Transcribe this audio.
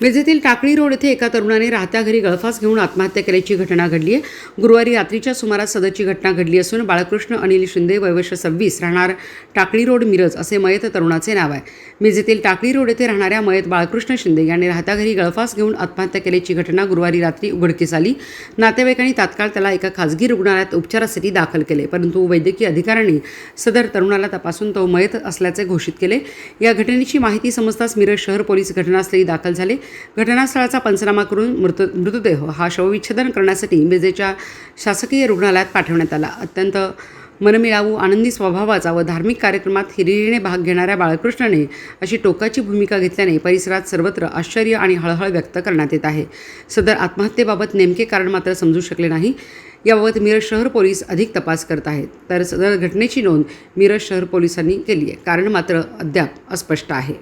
विजेतील Takli road येथे एका तरुणाने राहत्या घरी गळफास घेऊन आत्महत्या केल्याची घटना घडली आहे. गुरुवारी रात्रीच्या सुमारास सदरची घटना घडली असून बाळकृष्ण अनिल शिंदे वयवर्ष सव्वीस राहणार टाकळी रोड मिरज असे मयत तरुणाचे नाव आहे. विजेतील टाकळी रोड येथे राहणाऱ्या मयत बाळकृष्ण शिंदे यांनी राहत्या घरी गळफास घेऊन आत्महत्या केल्याची घटना गुरुवारी रात्री उघडकीस आली. नातेवाईकांनी तात्काळ त्याला एका खासगी रुग्णालयात उपचारासाठी दाखल केले परंतु वैद्यकीय अधिकाऱ्यांनी सदर तरुणाला तपासून तो मयत असल्याचे घोषित केले. या घटनेची माहिती समजताच मिरज शहर पोलीस घटनास्थळी दाखल झाले. घटनास्थळाचा पंचनामा करून मृत मृतदेह हा शवविच्छेदन करण्यासाठी मिरजेच्या शासकीय रुग्णालयात पाठवण्यात आला. अत्यंत मनमिळावू आनंदी स्वभावाचा व धार्मिक कार्यक्रमात हिरिरीने भाग घेणाऱ्या बाळकृष्णाने अशी टोकाची भूमिका घेतल्याने परिसरात सर्वत्र आश्चर्य आणि हळहळ व्यक्त करण्यात येत आहे. सदर आत्महत्येबाबत नेमके कारण मात्र समजू शकले नाही. याबाबत मिरज शहर पोलीस अधिक तपास करत आहेत. तर सदर घटनेची नोंद मिरज शहर पोलिसांनी केली आहे कारण मात्र अद्याप अस्पष्ट आहे.